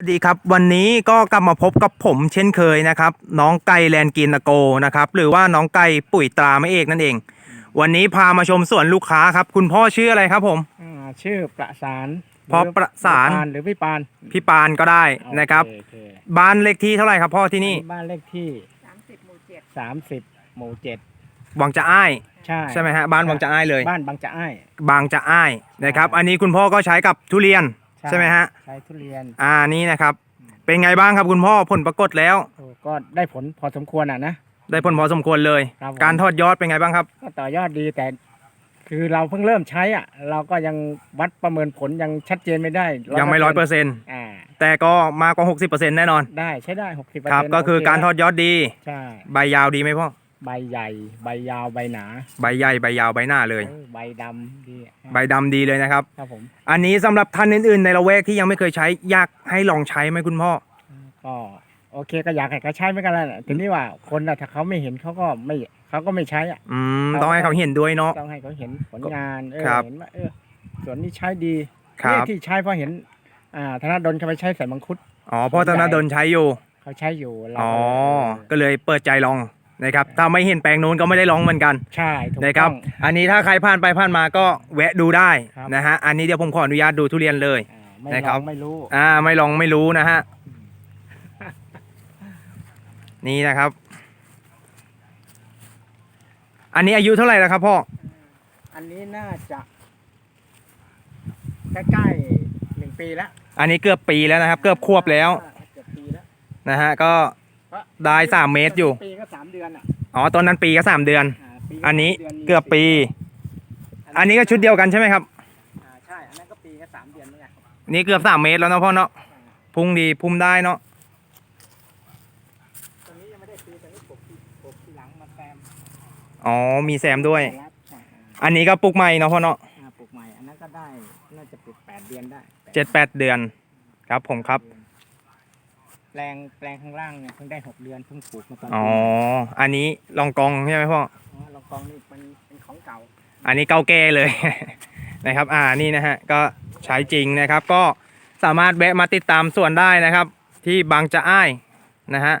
สวัสดีครับวันนี้ก็กลับมาพบกับผมเช่นเคยนะครับ น้องไก่แลนกินโกนะครับหรือว่าน้องไก่ปุ๋ยตราไม่เอกนั่นเอง วันนี้พามาชมสวนลูกค้าครับ คุณพ่อชื่ออะไรครับผมอ่าชื่อประสานพอประสานหรือพี่ปานพี่ปานก็ได้นะครับ โอเโอเคบ้านเลขที่เท่าไหร่ครับพ่อที่นี่บ้านเลขที่30หมู่เจ็ด30หมู่เจ็ดวังจะอ้ายใช่ใช่ไหมฮะบ้านวังจะอ้ายเลย บ้านบางจะอ้ายบางจะอ้ายนะครับ อันนี้คุณพ่อก็ใช้กับทุเรียน ใช่ไหมฮะ ใช้ทุเรียนอ่านี่นะครับ เป็นไงบ้างครับคุณพ่อผลปรากฏแล้ว โอ้ก็ได้ผลพอสมควรอะนะ ได้ผลพอสมควรเลย ครับผม การทอดยอดเป็นไงบ้างครับ ก็ต่อยอดดีแต่ คือเราเพิ่งเริ่มใช้อะ เราก็ยังวัดประเมินผลยังชัดเจนไม่ได้ยังไม่ร้อยเปอร์เซ็นต์อ่า แต่ก็มากกว่าหกสิบเปอร์เซ็นต์แน่นอนได้ใช้ได้หกสิบครับ ก็คือการทอดยอดดี ใช่ ใบยาวดีไหมพ่อ ใบใหญ่ ใบยาวใบหนา ใบใหญ่ใบยาวใบหน้าเลย เออใบดำดีใบดำดีเลยนะครับ ครับผมอันนี้สำหรับท่านอื่นๆ ในละแวกที่ยังไม่เคยใช้อยากให้ลองใช้ไหมคุณพ่อ ก็โอเคก็อยากให้เขาใช้เหมือนกันแหละทีนี้ว่าคนน่ะถ้าเขาไม่เห็นเขาก็ไม่เขาก็ไม่ใช้อะ อืม ต้องให้เขาเห็นด้วยเนาะ ต้องให้เขาเห็นผลงานเออครับ เห็นว่าเออส่วนนี้ใช้ดีครับเนี่ยที่ใช้เพราะเห็น อ่าธนดลเขาไปใช้ใส่มังคุด อ๋อพ่อธนดลใช้อยู่ เขาใช้อยู่เราอ๋อ ก็ก็เลยเปิดใจลอง นะครับถ้าไม่เห็นแปลงนู้นก็ไม่ได้ลองเหมือนกันใช่ถูกนะครับ ต้อง อันนี้ถ้าใครผ่านไปผ่านมาก็แวะดูได้ครับ นะฮะอันนี้เดี๋ยวผมขออนุญาตดูทุเรียนเลย อ่าไม่นะลครัอบ งไม่รู้อ่าไม่ลองไม่รู้นะฮะ นี่นะครับ อันนี้อายุเท่าไหร่แล้วครับพ่ออันนี้น่าจะใกล้ๆหนึ่งปีแล้วอันนี้เกือบปีแล้วนะครับ เกือบควบแล้วอ่าเกือบปีแล้วนะฮะก็เพราะ ได้สามเมตรอยู่ ปีก็สามเดือนอะอ๋อตอนนั้นปีก็สามเดือนาปีอันนี้สามดืเกือบปี อันนี้ก็ชุดเดียวกันใช่ไหมครับ อ่าใช่ อันนั้นก็ปีก็สามเดือนเหมือนกันนี่เกือบสามเมตรแล้วเนาะพ่อเนาะพุ่งดีพุ่มได้เนาะตรงนี้ยังไม่ได้ปีตรงนี้ปลูกที่ปลูกที่หลังมาแซมอ๋อมีแซมด้วย รับใช่อันนี้ก็ปลูกใหม่เนาะพ่อเนาะอ่าปลูกใหม่ อันนั้นก็ได้ น่าจะปลูกแปดเดือนได้เจ็ดแปดเดือน ครับผมครับแป ลงแปลงข้างล่างเนี่ยเพิ่งได้หกเดือนเพิ่งปลูกมาตอนอ๋อปีอันนี้ลองกองใช่ไหมพ่อ อ๋อลองกองนี่มันเป็นของเก่าอันนี้เก่าแก่เลย นะครับ อ่า นี่นะฮะ ก็ใช้จริงนะครับ ก็สามารถแวะมาติดตามส่วนได้นะครับ ที่บางจะอ้ายนะฮะ